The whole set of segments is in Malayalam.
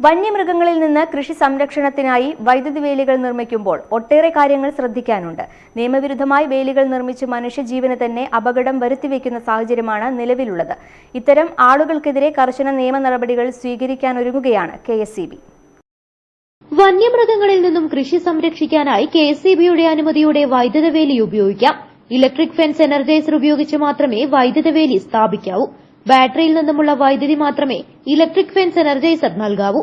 വന്യമൃഗങ്ങളിൽ നിന്ന് കൃഷി സംരക്ഷണത്തിനായി വൈദ്യുതി വേലികൾ നിർമ്മിക്കുമ്പോൾ ഒട്ടേറെ കാര്യങ്ങൾ ശ്രദ്ധിക്കാനുണ്ട്. നിയമവിരുദ്ധമായി വേലികൾ നിർമ്മിച്ച് മനുഷ്യജീവന് തന്നെ അപകടം വരുത്തിവെക്കുന്ന സാഹചര്യമാണ് നിലവിലുള്ളത്. ഇത്തരം ആളുകൾക്കെതിരെ കർശന നിയമ നടപടികൾ സ്വീകരിക്കാനൊരുങ്ങുകയാണ് കെ എസ് വന്യമൃഗങ്ങളിൽ നിന്നും കൃഷി സംരക്ഷിക്കാനായി കെ എസ് അനുമതിയോടെ വൈദ്യുത വേലി ഉപയോഗിക്കാം. ഇലക്ട്രിക് ഫെൻസ് എനർജൈസർ ഉപയോഗിച്ച് മാത്രമേ വൈദ്യുത വേലി സ്ഥാപിക്കാവൂ. ബാറ്ററിയിൽ നിന്നുമുള്ള വൈദ്യുതി മാത്രമേ ഇലക്ട്രിക് ഫെൻസ് എനർജൈസർ നൽകാവൂ.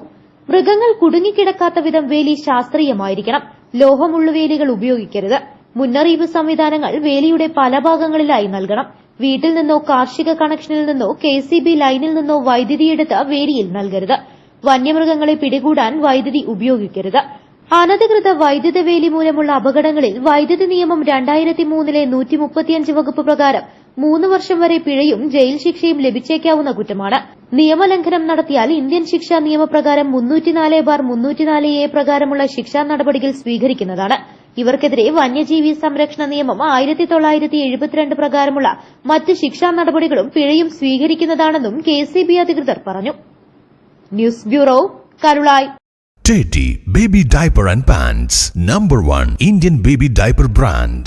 മൃഗങ്ങൾ കുടുങ്ങിക്കിടക്കാത്ത വിധം വേലി ശാസ്ത്രീയമായിരിക്കണം. ലോഹമുള്ള വേലികൾ ഉപയോഗിക്കരുത്. മുന്നറിയിപ്പ് സംവിധാനങ്ങൾ വേലിയുടെ പല ഭാഗങ്ങളിലായി നൽകണം. വീട്ടിൽ നിന്നോ കാർഷിക കണക്ഷനിൽ നിന്നോ കെ ലൈനിൽ നിന്നോ വൈദ്യുതിയെടുത്ത് വേലിയിൽ നൽകരുത്. വന്യമൃഗങ്ങളെ പിടികൂടാൻ വൈദ്യുതി ഉപയോഗിക്കരുത്. അനധികൃത വൈദ്യുത വേലി മൂലമുള്ള അപകടങ്ങളിൽ വൈദ്യുതി നിയമം രണ്ടായിരത്തി മൂന്നിലെ നൂറ്റി മുപ്പത്തിയഞ്ച് വകുപ്പ് പ്രകാരം മൂന്ന് വർഷം വരെ പിഴയും ജയിൽ ശിക്ഷയും ലഭിച്ചേക്കാവുന്ന കുറ്റമാണ്. നിയമലംഘനം നടത്തിയാൽ ഇന്ത്യൻ ശിക്ഷാ നിയമപ്രകാരം മുന്നൂറ്റിനാല് ബാർ മുന്നൂറ്റിനാല് എ പ്രകാരമുള്ള ശിക്ഷാ നടപടികൾ സ്വീകരിക്കുന്നതാണ്. ഇവർക്കെതിരെ വന്യജീവി സംരക്ഷണ നിയമം ആയിരത്തി തൊള്ളായിരത്തി എഴുപത്തിരണ്ട് പ്രകാരമുള്ള മറ്റ് ശിക്ഷാ നടപടികളും പിഴയും സ്വീകരിക്കുന്നതാണെന്നും കെ സി ബി അധികൃതർ പറഞ്ഞു. News bureau Karulai. Teddy Baby Diaper and Pants. Number 1 Indian Baby Diaper Brand.